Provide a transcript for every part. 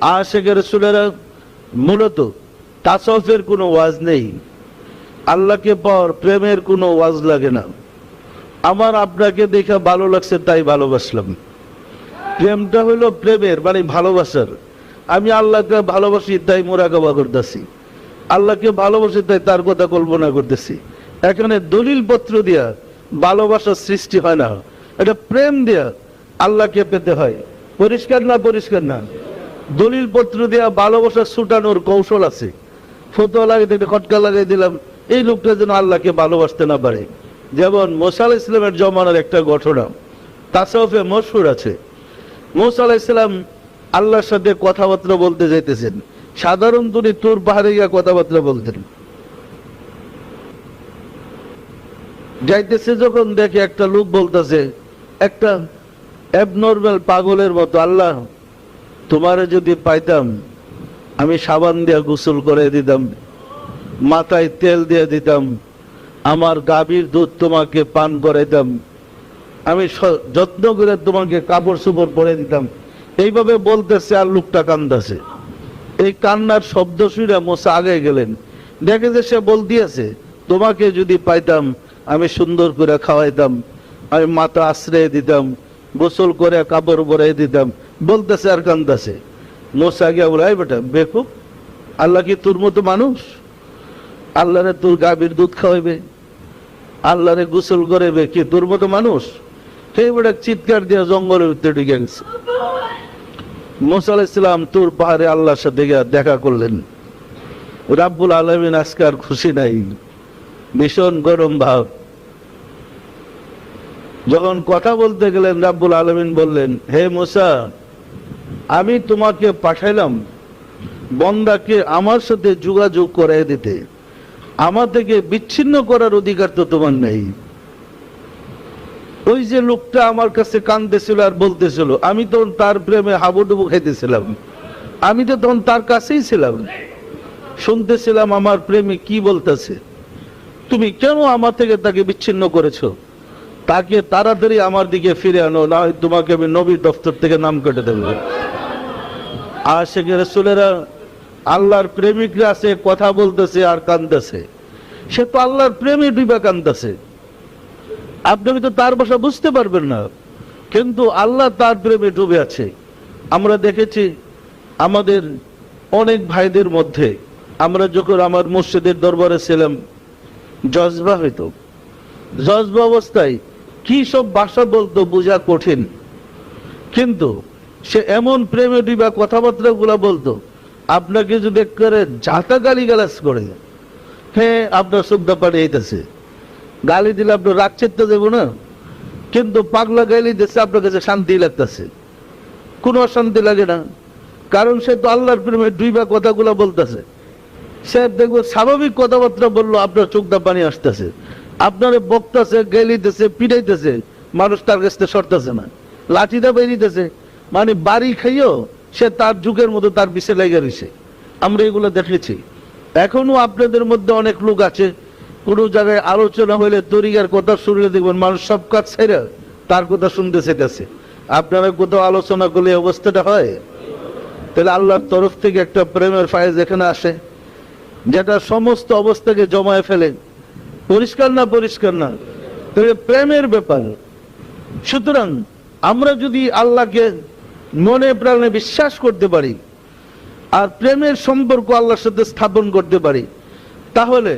আশেকের রসুলেরা মূলত তাসফের কোনো ওয়াজ নেই। আল্লাহকে পর প্রেমের কোনো ওয়াজ লাগে না। আমার আপনাকে দেখে ভালো লাগছে, তাই ভালোবাসলাম। প্রেমটা হলো প্রেমের মানে ভালোবাসার। আমি আল্লাহকে ভালোবাসি, তাই মোরাকাবা করতেছি। আল্লাহকে ভালোবাসি, তাই তার কথা কল্পনা করতেছি। এখানে দলিল পত্র দিয়া ভালোবাসার সৃষ্টি হয় না। এটা প্রেম দিয়া আল্লাহকে পেতে হয়। পরিষ্কার না পরিষ্কার না? দলিল পত্র দিয়া ভালোবাসা ছুটানোর কৌশল আছে। ফটো লাগিয়ে দিলে, খটকা লাগিয়ে দিলাম, এই লোকটা যেন আল্লাহকে ভালোবাসতে না পারে। যেমন মোসাল ইসলামের জমানার একটা ঘটনা তাসাউফে মশহুর আছে। মোসা আলাইসালাম আল্লাহর সাথে কথাবার্তা বলতে যাইতেছেন। সাধারণ তিনি তোর পাহাড়ে গিয়া কথাবার্তা বলতেন। যাইতেছে যখন দেখে একটা লোক বলতেছে, একটা অ্যাবনর্মাল পাগলের মতো, আল্লাহ তোমারে যদি পাইতাম, আমি সাবান দিয়া গোসল করে দিতাম, মাথায় তেল দিয়ে দিতাম, আমার গাভীর দুধ তোমাকে পান করাইতাম, আমি যত্ন করে তোমাকে কাপড় চোপড় পরে দিতাম। এইভাবে বলতেছে আর লোকটা কান্দাছে। এই কান্নার শব্দ শুনে মোসা আগে গেলেন। দেখে যে সে বল দিয়েছে, তোমাকে যদি পাইতাম, আমি সুন্দর করে খাওয়াইতাম, আমি মাথা আশ্রয় দিতাম গোসল করে কাপড় পরে দিতাম। বলতেছে আর কান্দাছে মোসা গিয়া বলে বেটা, বেকুব, আল্লাহ কি তোর মতো মানুষ? আল্লাহরে তোর গাভীর দুধ খাওয়াইবে? আল্লাহরে গোসল করাইবে কি তোর মতো মানুষ? সেই বেটা, চিৎকার দিয়ে জঙ্গলের ভিতরে ঢুকে গেছে। মোসা আলাইসালাম তোর পাহাড়ে আল্লাহর সাথে দেখা করলেন। রাব্বুল আলমিন আজকে আর খুশি নাই। ভীষণ গরম ভাব। যখন কথা বলতে গেলেন, রাব্বুল আলমিন বললেন, হে মোসা, আমি তোমাকে পাঠাইলাম বন্দাকে আমার সাথে যোগাযোগ করাই দিতে। আমার থেকে বিচ্ছিন্ন করার অধিকার তো তোমার নেই। ওই যে লোকটা আমার কাছে কান্দতেছিল আর বলতেছিল, আমি তখন তার প্রেমে হাবুডুবু খাইতেছিলাম। আমি তো তখন তার কাছেই ছিলাম। শুনতেছিলাম আমার প্রেমে কি বলতেছে। তুমি কেন আমার থেকে তাকে বিচ্ছিন্ন করেছ? তাকে তাড়াতাড়ি আমার দিকে ফিরে আনো, না তোমাকে আমি নবী দপ্তর থেকে নাম কেটে দেবো। আর সেখানে রসুলেরা আল্লাহর প্রেমিকরা আছে কথা বলতেছে আর কান্দতেছে সে তো আল্লাহর প্রেমে ডুবা কান্দতেছে আপনি তো তার ভাষা বুঝতে পারবেন না, কিন্তু আল্লাহ তার প্রেমে ডুবে আছে। আমরা দেখেছি আমাদের অনেক ভাইদের মধ্যে, আমরা যখন আমার মসজিদের দরবারে ছিলাম, জজবা হইতো। জজবা অবস্থায় কি সব ভাষা বলতো বোঝা কঠিন। কিন্তু সে এমন প্রেমে ডিবা কথাবার্তা গুলা বলতো, আপনাকে যদি জাতা গালি গালাজ করে হ্যাঁ আপনার সুবিধা পাঠিয়েছে গালি দিলে আপনার রাগ চেতে দেবো না, কিন্তু পাগলা গালি দিচ্ছে আপনার কাছে শান্তি লাগতেছে। কোনো অশান্তি লাগে না, কারণ সে তো আল্লাহর প্রেমে দুইবার কথাগুলো বলতেছে। সে দেখব স্বাভাবিক কথাবার্তা বলল, আপনার চোখটা পানি আসতেছে। আপনার বকতেছে, গেলিতেছে পিড়াইতেছে মানুষ তার কাছ সরতেছে না। লাঠিটা বেরিতেছে মানে বাড়ি খাইও সে তার যুগের মতো তার পিছে লেগে রয়েছে। আমরা এগুলো দেখেছি। এখনও আপনাদের মধ্যে অনেক লোক আছে, কোনো জায়গায় আলোচনা হইলে তরিকার কথা শুনলে দেখবেন মানুষ সব কাজ ছেড়ে তার কথা শুনতে চেতেছে আপনারা কোথাও আলোচনা করলে অবস্থাটা হয়? তাহলে আল্লাহর তরফ থেকে একটা প্রেমের ফায়েজ এখানে আসে, যেটা সমস্ত অবস্থাকে জমায়ে ফেলে। পরিষ্কার না পরিষ্কার না? প্রেমের ব্যাপার। সুতরাং আমরা যদি আল্লাহকে মনে প্রাণে বিশ্বাস করতে পারি, আর প্রেমের সম্পর্ক আল্লাহর সাথে স্থাপন করতে পারি, তাহলে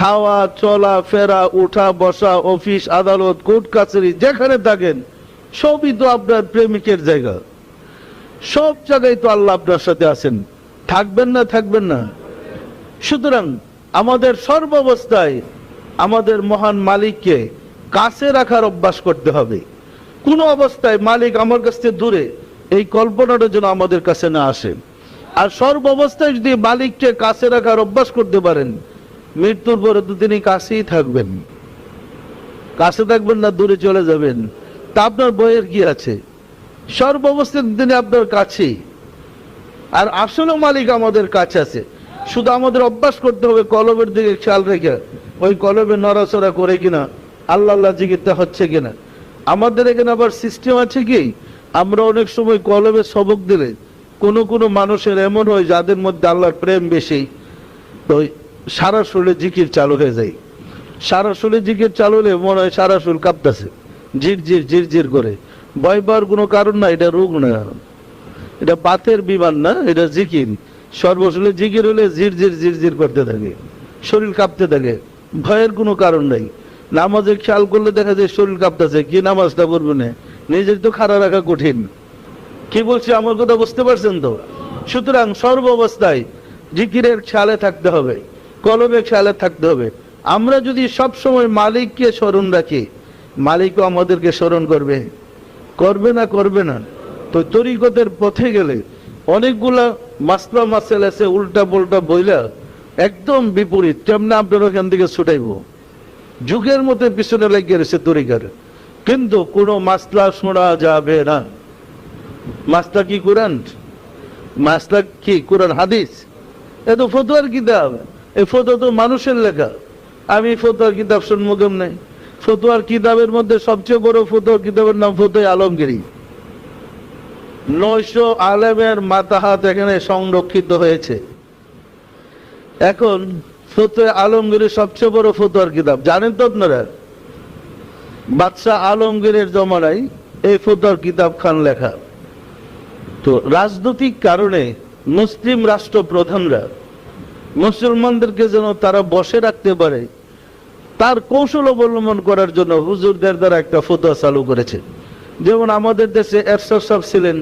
খাওয়া, চলা, ফেরা, উঠা, বসা, অফিস, আদালত, কোর্ট, কাছারি, যেখানে থাকেন, সবই তো আপনার প্রেমিকের জায়গা। সব জায়গায় তো আল্লাহ আপনার সাথে আছেন। থাকবেন না থাকবেন না। সুতরাং আমাদের সর্বাবস্থায় আমাদের মহান মালিককে কাছে রাখার অভ্যাস করতে হবে। কোনো অবস্থায় মালিক আমার কাছ থেকে দূরে, এই কল্পনাটা যেন আমাদের কাছে না আসে। আর সর্ব অবস্থায় যদি মালিককে কাছে রাখার অভ্যাস করতে পারেন, মৃত্যুর পরে তো তিনি কাছেই থাকবেন। কাছে থাকবেন না, দূরে চলে যাবেন। তা আপনার বইয়ের কি আছে? সর্ব অবস্থায় তিনি আপনার কাছেই। আর আসলে মালিক আমাদের কাছে আছে। শুধু আমাদের অভ্যাস করতে হবে, কলমের দিকে খেয়াল রেখে ওই কলমে নড়াচড়া করে কিনা, আল্লাহ আল্লাহ জিকিরটা হচ্ছে কিনা। আমাদের এখানে আবার সিস্টেম আছে কি? আমরা অনেক সময় কলমে সবক দিলে কোন কোন মানুষের এমন হয় যাদের মধ্যে আল্লাহর প্রেম বেশি। তো সারা শরীরে জিকির চালু হয়ে যায়। সারা শরীরে জিকির চালু হলে মনে হয় সারা শরীর কাঁপতেছে। ঝির ঝির ঝির ঝির করে। ভয় পাওয়ার কোনো কারণ না এটা রোগ না। এটা বাতের বিমান না, এটা জিকির। সর্বশরীরে জিকির হলে ঝির ঝির ঝির ঝির করতে থাকে। শরীর কাঁপতে থাকে। ভয়ের কোনো কারণ নাই। নামাজে খেয়াল করলে দেখা যায় শরীর কাঁপতেছে, কি নামাজটা পড়বে না? নিজের তো খাড়া রাখা কঠিন। কি বলছি, আমার কথা বুঝতে পারছেন তো? সুতরাং সর্ব অবস্থায় জিকিরের খেয়ালে থাকতে হবে কলবে খেয়ালে থাকতে হবে। আমরা যদি সব সময় মালিককে স্মরণ রাখি, মালিকও আমাদেরকে স্মরণ করবে। করবে না করবে না। তো তরিকতের পথে গেলে অনেকগুলা মাসলা মাসেল আছে উল্টা পোল্টা বইলা একদম বিপরীত কেমনে আপনার ওখান থেকে ছুটাইব। যুগের মধ্যে পিছনে লেগে রয়েছে তরিকার। কিন্তু কোনো মাসলা শোনা যাবে না। মাসলা কি কোরআন? মাসলা কি কোরআন হাদিস? এ তো ফতোয়ার কিতাব। এই ফটো তো মানুষের লেখা। আমি ফতোয়ার কিতাব শুনব নাই। ফতোয়ার কিতাবের মধ্যে সবচেয়ে বড় ফতোয়ার কিতাবের নাম ফতোয় আলমগিরি। নয়শো আলেমের মাতাহাত এখানে সংরক্ষিত হয়েছে। এখন ফতোয় আলমগীরের সবচেয়ে বড় ফতোয়ার কিতাব জানেন তো আপনারা? বাদশাহ আলমগীরের জমানায় এই ফতোয়ার কিতাব খান লেখা। তো রাজনৈতিক কারণে মুসলিম রাষ্ট্র প্রধানরা মুসলমানদেরকে যেন তারা বসে রাখতে পারে, তার কৌশল অবলম্বন করার জন্য হুজুরদের দ্বারা একটা ফতোয়া চালু করেছে। যেমন আমাদের দেশে এরশাদ সাহেব ছিলেন,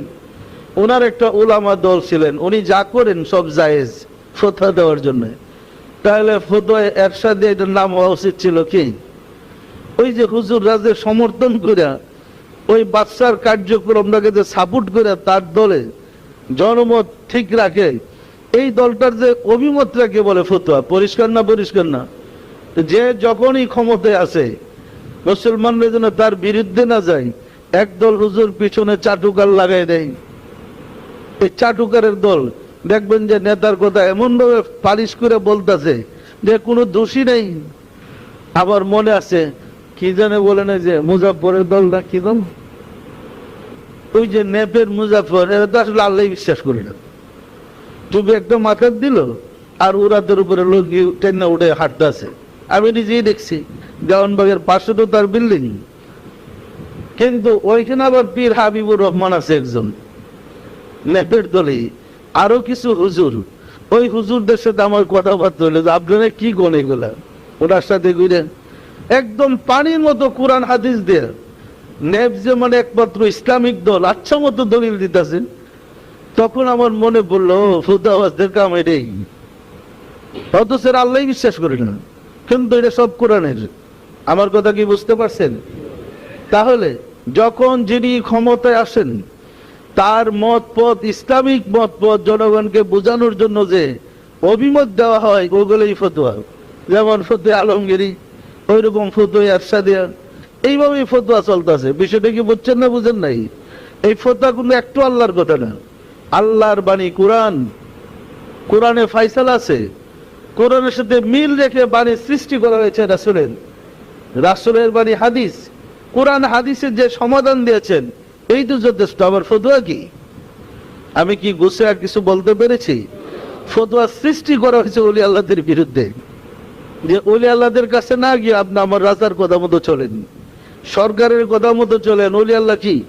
ওনার একটা উলামা দল ছিলেন, উনি যা করেন সব জায়েজ। ফতোয়া দেওয়ার জন্য। তাহলে ফতোয়া এরশাদ এটার নাম হওয়া উচিত ছিল কি? ওই যে হুজুর রাজের সমর্থন করে ওই বাচ্চার কার্যক্রমটাকে যে সাপোর্ট করে তার দলে জনমত ঠিক রাখে, এই দলটার যে অভিমতটাকে বলে ফতোয়া, পরিষ্কার না পরিষ্কার না? যে যখনই ক্ষমতায় আছে মুসলমানরা যেন তার বিরুদ্ধে না যায়, একদল হুজুর পিছনে চাটুকার লাগাই দেয়। এই চাটুকারের দল দেখবেন যে নেতার কথা এমন ভাবে পালিশ করে বলতেছে যে কোনো দোষী নেই। আবার মনে আছে, কি জানে বলে না যে মুজাফরের দল না কি দল? ওই যে নেপের মুজাফর এরা তো আসলে আল্লাহ বিশ্বাস করি না। তুমি একটা মাথার দিল, আর উরাতের উপরে লোক টেন্না উঠে হাঁটতে আছে। আমি নিজেই দেখছি দেওয়ানবাগের পাশে তো তার বিল্ডিং। কিন্তু ওইখানে আবার পীর হাবিবুর রহমান আছে একজন। নেপের দলে আরও কিছু হুজুর। ওই হুজুরদের সাথে আমার কথাবার্তা হলো যে আপনারা কি গণ এগুলা? ওনার সাথে ঘুরে একদম পানির মতো কোরআন হাদিস দিয়ে। যে মানে একমাত্র ইসলামিক দল আচ্ছা মতো দলিল দিতেছেন। তখন আমার মনে পড়ল ফুদাওয়াজদের কাম এটাই। এরা আল্লাহ বিশ্বাস করে না। কিন্তু এটা সব কোরআনের। আমার কথা কি বুঝতে পারছেন? তাহলে, যখন যিনি ক্ষমতায় আসেন তার মত পথ ইসলামিক মত পথ জনগণকে বোঝানোর জন্য যে অভিমত দেওয়া হয় ওগুলোই ফতোয়া। যেমন ফতোয়া আলমগিরি ওই রকম ফতোয়া এরশাদিয়া এইভাবেই ফতোয়া চলতেছে। বিষয়টা কি বুঝছেন না বুঝেন নাই? এই ফতোয়া কিন্তু একটু আল্লাহর কথা না। আল্লাহর বাণী কোরআন। কোরআনে ফাইসাল আছে। কোরআনের সাথে মিল রেখে বাণী সৃষ্টি করা হয়েছে রাসুলের। রাসুলের বাণী হাদিস। কোরআন হাদিসের যে সমাধান দিয়েছেন এই তো যথেষ্ট আবার ফতুয়া কি? আমি কি গুছে আর কিছু বলতে পেরেছি? ফতুয়া সৃষ্টি করা হয়েছে অলি আল্লাহদের বিরুদ্ধে। যে অলি আল্লাহদের কাছে না গিয়ে আপনি আমার রাজার কথা মতো চলেন। সরকারের কথা মতো চলেন। অলি আল্লাহ কি?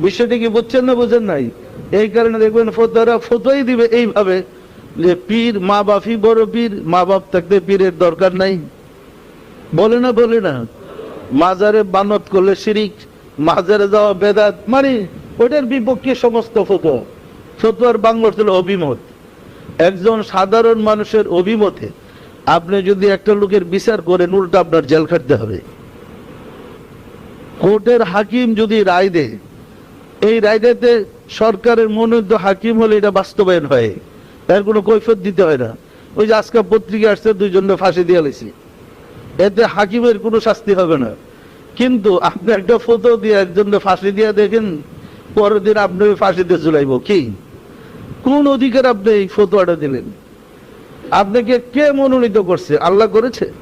বিষয়টি কি বুঝছেন না বুঝেন নাই? এই কারণে দেখবেন ফতোয়ারা ফতোয়াই দিবে এইভাবে যে পীর, মা বাপই বড় পীর, মা বাপ থাকতে পীরের দরকার নাই। বলে না বলে না। মাজারে বানত করলে শিরিক মাজারে যাওয়া বেদাত মানে ওইটার বিপক্ষে সমস্ত ফতোয়া ফতোয়ার বাংলা ছিল অভিমত। একজন সাধারণ মানুষের অভিমতে আপনি যদি একটা লোকের বিচার করেন, উল্টা আপনার জেল খাটতে হবে। কোর্টের হাকিম যদি রায় দেয়, এই রায়টাতে সরকারের মনোনীত হাকিম হলে এটা বাস্তবায়ন হয়। তার কোনো কৈফত দিতে হয় না। ওই যে আজকে পত্রিকা আসছে দুইজনে ফাঁসি দিয়ে এতে হাকিমের কোনো শাস্তি হবে না। কিন্তু আপনি একটা ফটো দিয়ে একজনকে ফাঁসি দিয়ে দেখেন, পরের দিন আপনি ওই ফাঁসিতে চলাইব কি? কোন অধিকার আপনি এই ফতোয়াটা দিলেন? আপনাকে কে মনোনীত করছে? আল্লাহ করেছে?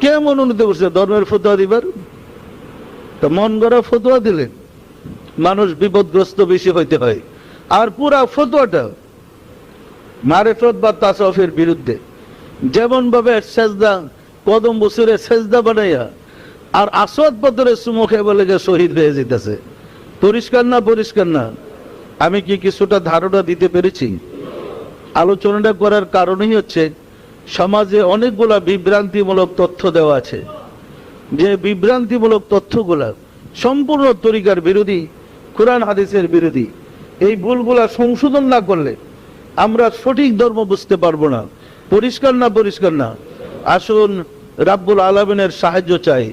কে মনোনীত করছে? ধর্মের ফতোয়া দিবার? তো মন গড়া ফতোয়া দিলেন। মানুষ বিপদগ্রস্ত বেশি হইতে হয়। আর পুরা ফতোয়াটা মারেফত বা তাসফের বিরুদ্ধে। যেমন ভাবে সেজদা, কদম বসুরে সেজদা বানাইয়া আর আসদ পত্রের সুমুখে বলে যে শহীদ হয়ে যেতেছে। পরিষ্কার না পরিষ্কার না? আমি কি কিছুটা ধারণা দিতে পেরেছি? আলোচনাটা করার কারণই হচ্ছে, সমাজে অনেকগুলা বিভ্রান্তিমূলক তথ্য দেওয়া আছে। যে বিভ্রান্তিমূলক তথ্যগুলা সম্পূর্ণ তরিকার বিরোধী, কোরআন হাদিসের বিরোধী, এই ভুলগুলা সংশোধন না করলে আমরা সঠিক ধর্ম বুঝতে পারব না। পরিষ্কার না পরিষ্কার না? আসুন, রাব্বুল আলমিনের সাহায্য চাই।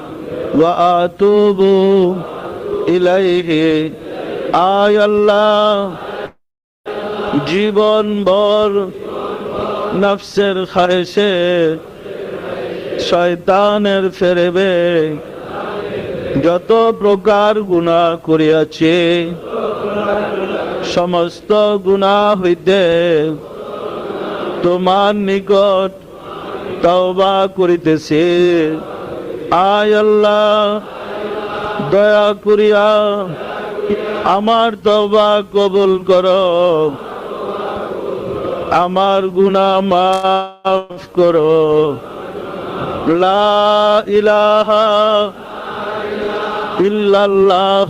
আতুবু ইলাইহি আয় আল্লাহ, জীবন ভর নফসের খায়েশে, শয়তানের ফেরেবে, যত প্রকার গুণা করিয়াছে, সমস্ত গুণা হইতে তোমার নিকট তওবা করিতেছে। আয় আল্লাহ, দয়া করিয়া আমার তওবা কবুল করো। আমার গুণা মাফ করো। লা ইলাহা ইল্লাল্লাহ